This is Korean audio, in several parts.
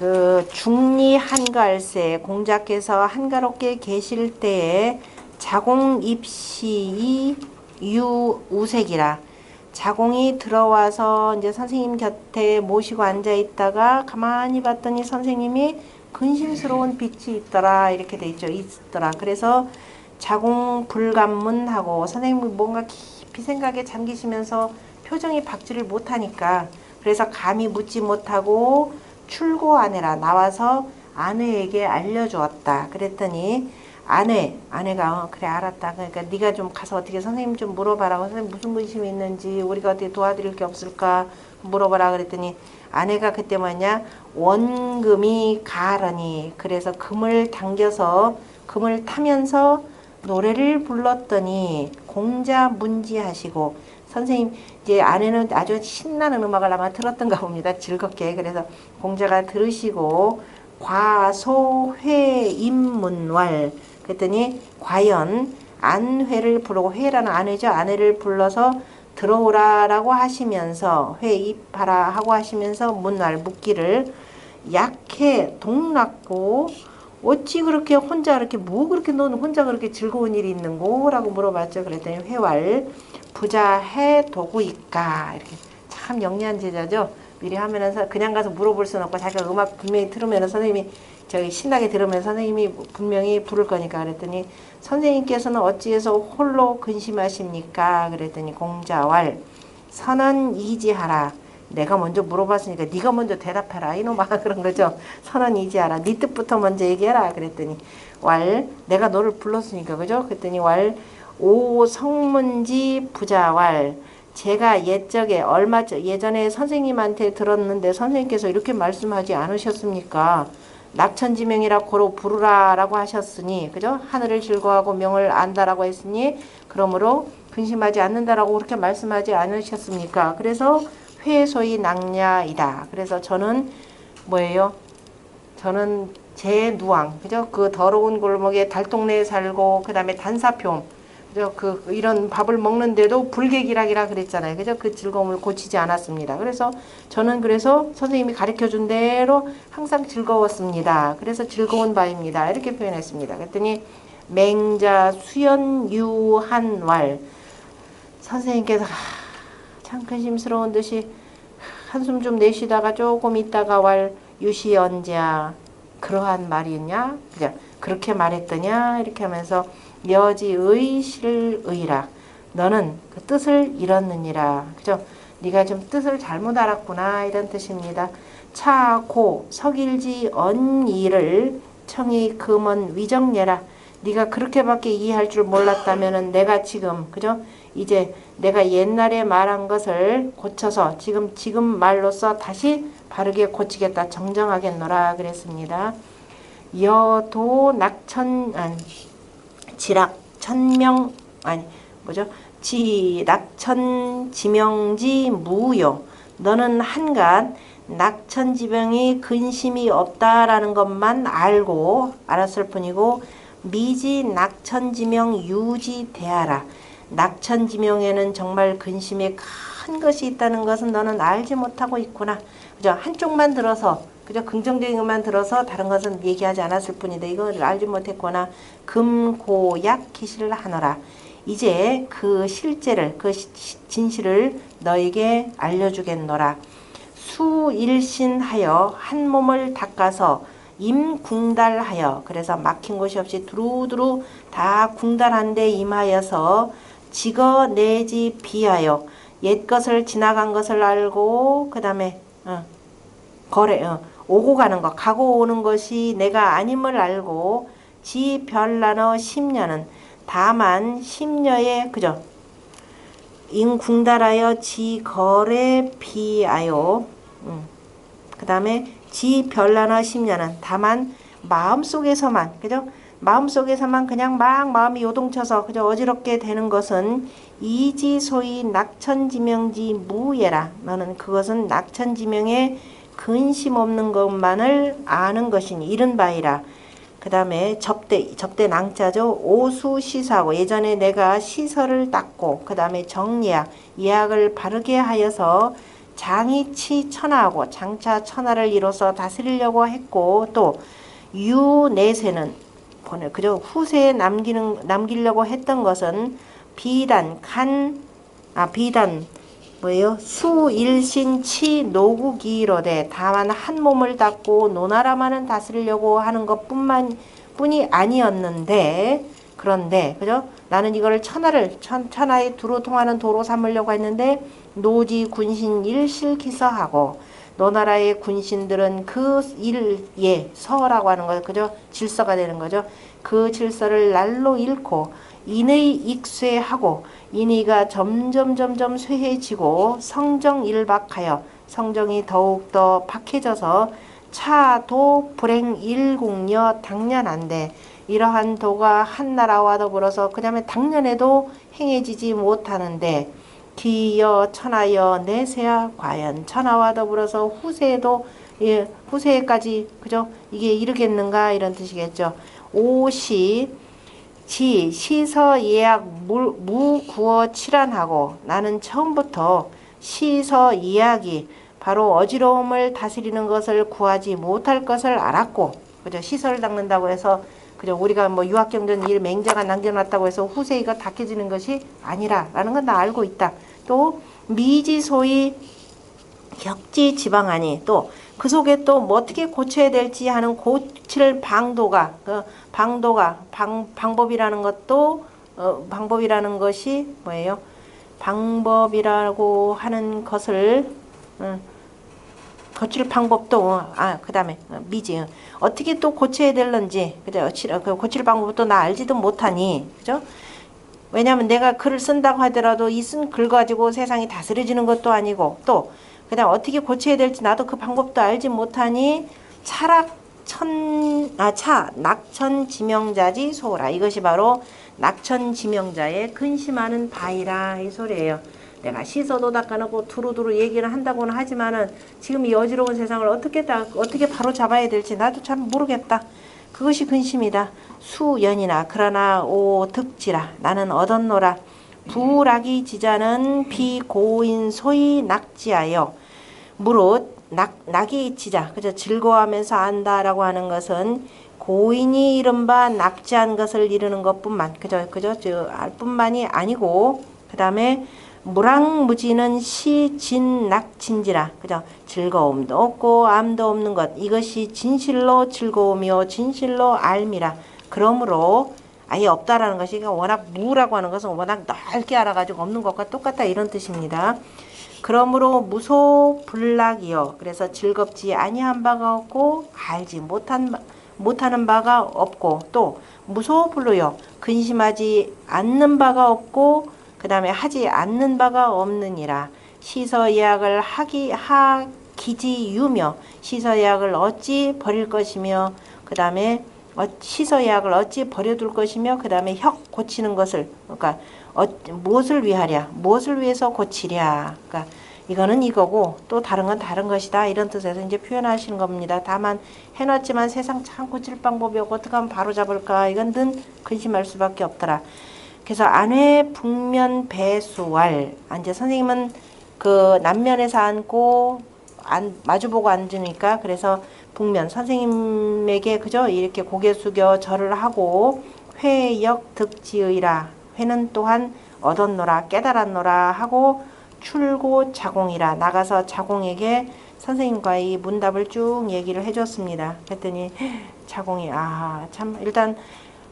그 중리 한갈새 공자께서 한가롭게 계실 때에 자공 입시이 유우색이라. 자공이 들어와서 이제 선생님 곁에 모시고 앉아 있다가 가만히 봤더니 선생님이 근심스러운 빛이 있더라 이렇게 돼 있죠 있더라. 그래서 자공 불감문하고 선생님이 뭔가 깊이 생각에 잠기시면서 표정이 박지를 못하니까 그래서 감히 묻지 못하고 출고 아내라 나와서 아내에게 알려주었다. 그랬더니 아내 아내가 어, 그래 알았다. 그러니까 네가 좀 가서 어떻게 선생님 좀 물어봐라 선생님 무슨 근심이 있는지 우리가 어떻게 도와드릴 게 없을까 물어봐라 그랬더니 아내가 그때 뭐냐? 원금이 가라니. 그래서 금을 당겨서 금을 타면서 노래를 불렀더니 공자 문지하시고 선생님 이제 아내는 아주 신나는 음악을 아마 들었던가 봅니다. 즐겁게. 그래서 공자가 들으시고 과소회임문왈 그랬더니 과연 안회를 부르고 회라는 아내죠. 아내를 불러서 들어오라라고 하시면서 회입하라 하고 하시면서 문왈 묻기를 약해 동락고 어찌 그렇게 혼자 그렇게 뭐 그렇게 너는 혼자 그렇게 즐거운 일이 있는고 라고 물어봤죠. 그랬더니 회왈 부자해 도구이까 이렇게 참 영리한 제자죠. 미리 하면서 그냥 가서 물어볼 수는 없고 자기가 음악 분명히 들으면 선생님이 저기 신나게 들으면 선생님이 분명히 부를 거니까 그랬더니 선생님께서는 어찌해서 홀로 근심하십니까? 그랬더니 공자왈 선언 이지하라. 내가 먼저 물어봤으니까 네가 먼저 대답해라. 이놈아. 그런 거죠. 선언 이지하라. 네 뜻부터 먼저 얘기해라. 그랬더니 왈 내가 너를 불렀으니까. 그죠? 그랬더니 왈 오 성문지 부자왈 제가 옛적에 얼마 전 예전에 선생님한테 들었는데 선생님께서 이렇게 말씀하지 않으셨습니까 낙천지명이라 고로 부르라라고 하셨으니 그죠 하늘을 즐거워하고 명을 안다라고 했으니 그러므로 근심하지 않는다라고 그렇게 말씀하지 않으셨습니까 그래서 회소이 낙냐이다. 그래서 저는 뭐예요? 저는 제 누왕, 그죠? 그 더러운 골목에 달동네에 살고 그 다음에 단사표, 그 이런 밥을 먹는데도 불개기락이라 그랬잖아요, 그죠? 그 즐거움을 고치지 않았습니다. 그래서 저는 그래서 선생님이 가르쳐 준 대로 항상 즐거웠습니다. 그래서 즐거운 바입니다. 이렇게 표현했습니다. 그랬더니 맹자 수연 유한왈 선생님께서 참 근심스러운 듯이 한숨 좀 내쉬다가 조금 있다가 왈 유시 언제야 그러한 말이냐 그죠 그렇게 말했더냐 이렇게 하면서 여지의 실의라. 너는 그 뜻을 잃었느니라. 그죠? 네가 좀 뜻을 잘못 알았구나 이런 뜻입니다. 차고 석일지 언이를 청이 금원 위정예라. 네가 그렇게밖에 이해할 줄 몰랐다면은 내가 지금 그죠? 이제 내가 옛날에 말한 것을 고쳐서 지금 지금 말로써 다시 바르게 고치겠다 정정하겠노라 그랬습니다. 여도 낙천 아니 지락 천명 아니 뭐죠? 지낙천 지명지 무요 너는 한간 낙천지명이 근심이 없다라는 것만 알고 알았을 뿐이고 미지 낙천지명 유지대하라 낙천지명에는 정말 근심이 큰 것이 있다는 것은 너는 알지 못하고 있구나. 그죠? 한쪽만 들어서 그죠? 긍정적인 것만 들어서 다른 것은 얘기하지 않았을 뿐인데 이걸 알지 못했거나 금고약 기실을 하노라. 이제 그 실제를 그 진실을 너에게 알려주겠노라. 수일신하여 한 몸을 닦아서 임궁달하여 그래서 막힌 곳이 없이 두루두루 다 궁달한데 임하여서 지거 내지 비하여 옛 것을 지나간 것을 알고 그 다음에 어, 거래 어, 오고 가는 것 가고 오는 것이 내가 아님을 알고 지 별나너 심녀는 다만 심녀의 그죠 인궁달하여 지 거래 비하여 음. 그 다음에 지 별나너 심녀는 다만 마음속에서만 그죠 마음속에서만 그냥 막 마음이 요동쳐서 그저 어지럽게 되는 것은 이지소위 낙천지명지 무예라. 너는 그것은 낙천지명에 근심 없는 것만을 아는 것이니 이른 바이라. 그 다음에 접대, 접대 낭자죠. 오수 시사하고 예전에 내가 시설을 닦고 그 다음에 정리약, 예약을 바르게 하여서 장이치 천하하고 장차 천하를 이뤄서 다스리려고 했고 또 유내세는 보내 그저 후세에 남기는 남기려고 했던 것은 비단 간 아 비단 뭐예요? 수일신치 노구기로되 다만 한 몸을 닦고 노나라만은 다스리려고 하는 것뿐만 뿐이 아니었는데 그런데 그죠? 나는 이거를 천하를 천, 천하에 두루 통하는 도로 삼으려고 했는데 노지 군신 일실기서하고 노나라의 군신들은 그 일에 서라고 하는 거죠. 그죠? 질서가 되는 거죠. 그 질서를 날로 잃고 인의 익쇠하고 인의가 점점 점점 쇠해지고 성정 일박하여 성정이 더욱더 박해져서 차도 불행 일국녀 당연한데 이러한 도가 한 나라와 더불어서 그 다음에 당년에도 행해지지 못하는데 기여 천하여 내세야 과연 천하와 더불어서 후세에도 예, 후세에까지 그죠? 이게 이르겠는가 이런 뜻이겠죠. 오시 지 시서 예약 무, 무 구어 칠안하고 나는 처음부터 시서 예약이 바로 어지러움을 다스리는 것을 구하지 못할 것을 알았고 그죠 시설을 닦는다고 해서 그죠 우리가 뭐 유학경전 일 맹자가 남겨놨다고 해서 후세 이가 닦여지는 것이 아니라라는 건 다 알고 있다. 또 미지소위 격지 지방하니 또그 속에 또 뭐 어떻게 고쳐야 될지 하는 고칠 방도가 그 방도가 방 방법이라는 것도 어, 방법이라는 것이 뭐예요? 방법이라고 하는 것을 음, 고칠 방법도 어, 아 그다음에 어, 미지 어, 어떻게 또 고쳐야 될런지 그죠? 그 고칠 방법도 나 알지도 못하니 그죠? 왜냐하면 내가 글을 쓴다고 하더라도 이 쓴 글 가지고 세상이 다스려지는 것도 아니고 또 그 다음 어떻게 고쳐야 될지 나도 그 방법도 알지 못하니 차락 천 아 차 낙천 지명자지 소라 이것이 바로 낙천 지명자의 근심하는 바이라 이 소리예요. 내가 시서도 닦아놓고 두루두루 얘기를 한다고는 하지만은 지금 이 어지러운 세상을 어떻게 다 어떻게 바로 잡아야 될지 나도 참 모르겠다. 그것이 근심이다. 수연이나 그러나 오 득지라 나는 얻었노라. 부락이 지자는 비고인 소위 낙지하여 무릇 낙, 낙이 지자. 그저 즐거워하면서 안다라고 하는 것은 고인이 이른바 낙지한 것을 이루는 것뿐만 그저 그저 저알 뿐만이 아니고 그 다음에 무랑무지는 시진낙진지라. 그죠 즐거움도 없고 암도 없는 것. 이것이 진실로 즐거움이요 진실로 알미라. 그러므로 아예 없다라는 것이 그러니까 워낙 무라고 하는 것은 워낙 넓게 알아가지고 없는 것과 똑같다 이런 뜻입니다. 그러므로 무소 불락이요. 그래서 즐겁지 아니한 바가 없고 알지 못한 못하는 바가 없고 또 무소 불로요. 근심하지 않는 바가 없고 그 다음에 하지 않는 바가 없느니라. 시서 예약을 하기 하 기지 유며 시서 예약을 어찌 버릴 것이며 그 다음에 어, 시서 예약을 어찌 버려둘 것이며 그 다음에 혁 고치는 것을 그러니까 어, 무엇을 위하랴? 무엇을 위해서 고치랴? 그러니까 이거는 이거고 또 다른 건 다른 것이다. 이런 뜻에서 이제 표현하시는 겁니다. 다만 해놨지만 세상 참 고칠 방법이 없고 어떻게 하면 바로 잡을까? 이건 늘 근심할 수밖에 없더라. 그래서 안회 북면 배수왈 아, 이제 선생님은 그 남면에서 앉고 안, 마주보고 앉으니까 그래서 북면 선생님에게 그저 이렇게 고개 숙여 절을 하고 회역 득지의라 회는 또한 얻었노라 깨달았노라 하고 출고 자공이라 나가서 자공에게 선생님과의 문답을 쭉 얘기를 해줬습니다. 그랬더니 자공이 아 참 일단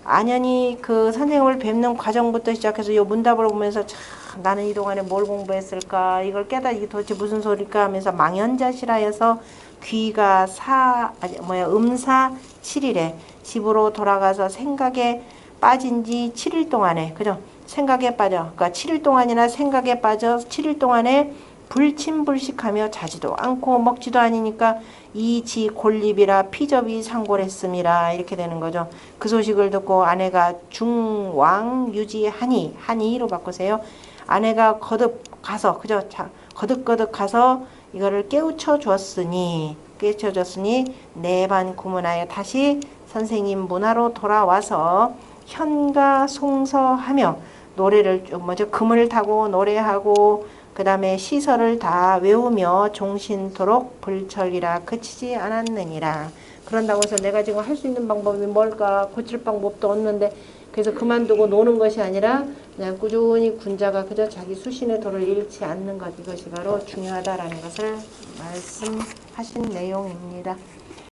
안연히 그 선생님을 뵙는 과정부터 시작해서 요 문답을 보면서 참 나는 이 동안에 뭘 공부했을까 이걸 깨달아 이게 도대체 무슨 소리일까 하면서 망연자실하여서 귀가 사 아니 뭐야 음사 7일에 집으로 돌아가서 생각에 빠진 지 7일 동안에 그죠? 생각에 빠져. 그러니까 7일 동안이나 생각에 빠져 7일 동안에 불침불식하며 자지도 않고 먹지도 아니니까 이지 골립이라 피접이 상골했음이라 이렇게 되는 거죠. 그 소식을 듣고 아내가 중왕 유지하니 하니로 바꾸세요. 아내가 거듭 가서? 자, 거듭거듭 가서 이거를 깨우쳐 줬으니 깨우쳐 줬으니 내반 구문하여 다시 선생님 문화로 돌아와서 현가 송서하며 노래를 좀 먼저 금을 타고 노래하고 그 다음에 시설을 다 외우며 종신토록 불철이라 그치지 않았느니라. 그런다고 해서 내가 지금 할 수 있는 방법이 뭘까? 고칠 방법도 없는데 그래서 그만두고 노는 것이 아니라 그냥 꾸준히 군자가 그저 자기 수신의 도를 잃지 않는 것 이것이 바로 중요하다라는 것을 말씀하신 내용입니다.